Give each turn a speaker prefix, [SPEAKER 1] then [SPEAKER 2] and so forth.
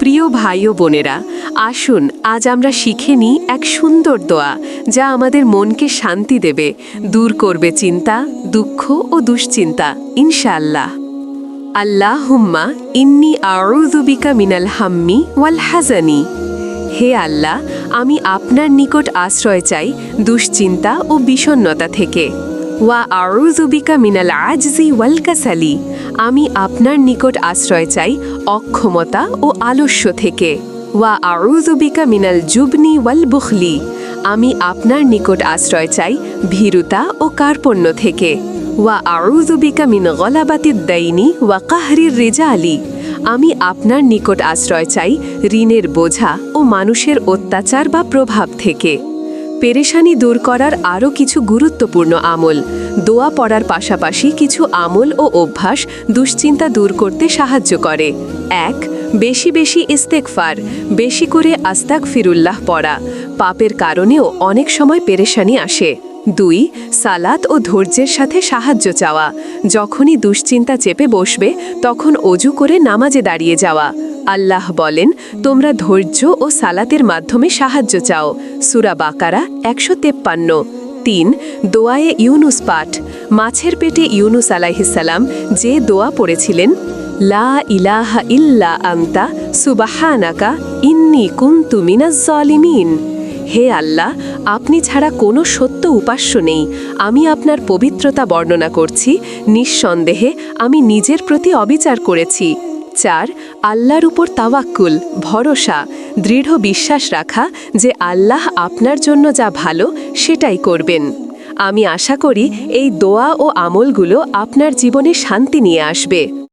[SPEAKER 1] প্রিয় ভাই ও বোনেরা, আসুন আজ আমরা শিখে নিই এক সুন্দর দোয়া যা আমাদের মনকে শান্তি দেবে, দূর করবে চিন্তা, দুঃখ ও দুশ্চিন্তা, ইনশাআল্লাহ। আল্লাহ হুম্মা ইন্নি আউযুবিকা মিনাল হাম্মি ওয়াল হাজানি হে আল্লাহ, আমি আপনার নিকট আশ্রয় চাই দুশ্চিন্তা ও বিষণ্নতা থেকে। ওয়া আউযুবিকা মিনাল আজজি ওয়াল কাসালি। আমি আপনার নিকট আশ্রয় চাই অক্ষমতা ও আলস্য থেকে। ওয়া আউযুবিকা মিনাল জুবনি ওয়াল বুখলি। আমি আপনার নিকট আশ্রয় চাই ভীরুতা ও কার্পণ্য থেকে। ওয়া আউযুবিকা মিন গলাবাতিদ দাইনি ওয়া কাহরির রেজালি। আমি আপনার নিকট আশ্রয় চাই ঋণের বোঝা ও মানুষের অত্যাচার বা প্রভাব থেকে। পেরেশানি দূর করার আরও কিছু গুরুত্বপূর্ণ আমল। দোয়া পড়ার পাশাপাশি কিছু আমল ও অভ্যাস দুশ্চিন্তা দূর করতে সাহায্য করে। এক বেশি বেশি ইস্তেকফার বেশি করে আস্তাক ফিরুল্লাহ পড়া। পাপের কারণেও অনেক সময় পেরেশানি আসে। দুই, সালাত ও ধৈর্যের সাথে সাহায্য চাওয়া। যখনই দুশ্চিন্তা চেপে বসবে, তখন অজু করে নামাজে দাঁড়িয়ে যাওয়া। আল্লাহ বলেন, তোমরা ধৈর্য ও সালাতের মাধ্যমে সাহায্য চাও। সুরা বাকারা একশো তেপ্পান্ন। তিন, দোয়ায়ে ইউনুস পাঠ। মাছের পেটে ইউনুস আলাইহিসাল্লাম যে দোয়া পড়েছিলেন লা ইলাহা ইল্লা আন্তা, সুবাহানাকা, ইন্নি কুন্তু মিনাজ জালিমিন। হে আল্লাহ, আপনি ছাড়া কোনো সত্য উপাস্য নেই। আমি আপনার পবিত্রতা বর্ণনা করছি, নিঃসন্দেহে আমি নিজের প্রতি অবিচার করেছি। চার, আল্লাহর উপর তাওয়াক্কুল, ভরসা, দৃঢ় বিশ্বাস রাখা যে আল্লাহ আপনার জন্য যা ভালো, সেটাই করবেন। আমি আশা করি এই দোয়া ও আমলগুলো আপনার জীবনে শান্তি নিয়ে আসবে।